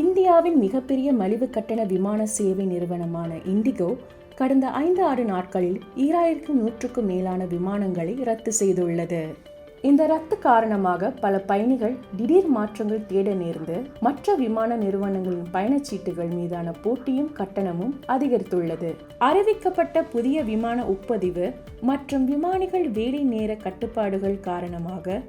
இந்தியாவின் மிகப்பெரிய மலிவு கட்டண விமான சேவை நிறுவனமான இண்டிகோ கடந்த ஐந்து ஆறு நாட்களில் ஈராயிரத்து நூற்றுக்கும் மேலான விமானங்களை ரத்து செய்துள்ளது. இந்த ரத்து காரணமாக பல பயணிகள் திடீர் மாற்றங்கள் தேட நேர்ந்து மற்ற விமான நிறுவனங்களின் பயணச்சீட்டுகள் மீதான போட்டியும் கட்டணமும் அதிகரித்துள்ளது. அறிவிக்கப்பட்ட புதிய விமான உட்பதிவு மற்றும் விமானிகள் வேலை நேர கட்டுப்பாடுகள் காரணமாக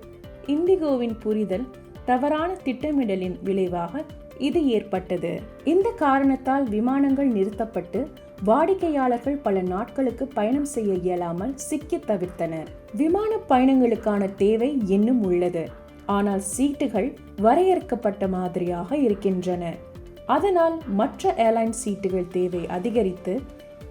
இண்டிகோவின் புரிதல் தவறான திட்டமிடலின் விளைவாக இது ஏற்பட்டது. இந்த காரணத்தால் விமானங்கள் நிறுத்தப்பட்டு வாடிக்கையாளர்கள் பல நாட்களுக்கு பயணம் செய்ய இயலாமல் சிக்கி தவிர்த்தனர் விமான பயணங்களுக்கான தேவை இன்னும் உள்ளது. ஆனால் சீட்டுகள் வரையறுக்கப்பட்ட மாதிரியாக இருக்கின்றன. அதனால் மற்ற ஏர்லைன் சீட்டுகள் தேவை அதிகரித்து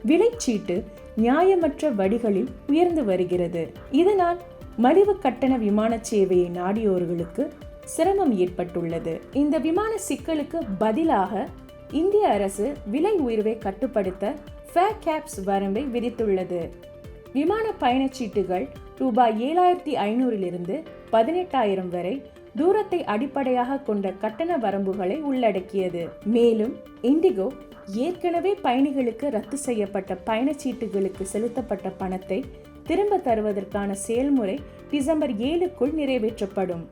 விலைச்சீட்டு நியாயமற்ற வடிகளில் உயர்ந்து வருகிறது. இதனால் மலிவு கட்டண விமான சேவையை நாடியோர்களுக்கு சிரமம் ஏற்பட்டுள்ளது. இந்த விமான சிக்கலுக்கு பதிலாக இந்திய அரசு விலை உயர்வை கட்டுப்படுத்த ஃபேர் கேப்ஸ் வரம்பை விதித்துள்ளது. விமான பயணச்சீட்டுகள் ரூபாய் ஏழாயிரத்தி ஐநூறிலிருந்து பதினெட்டாயிரம் வரை தூரத்தை அடிப்படையாக கொண்ட கட்டண வரம்புகளை உள்ளடக்கியது. மேலும் இண்டிகோ ஏற்கனவே பயணிகளுக்கு ரத்து செய்யப்பட்ட பயணச்சீட்டுகளுக்கு செலுத்தப்பட்ட பணத்தை திரும்ப தருவதற்கான செயல்முறை டிசம்பர் ஏழுக்குள் நிறைவேற்றப்படும்.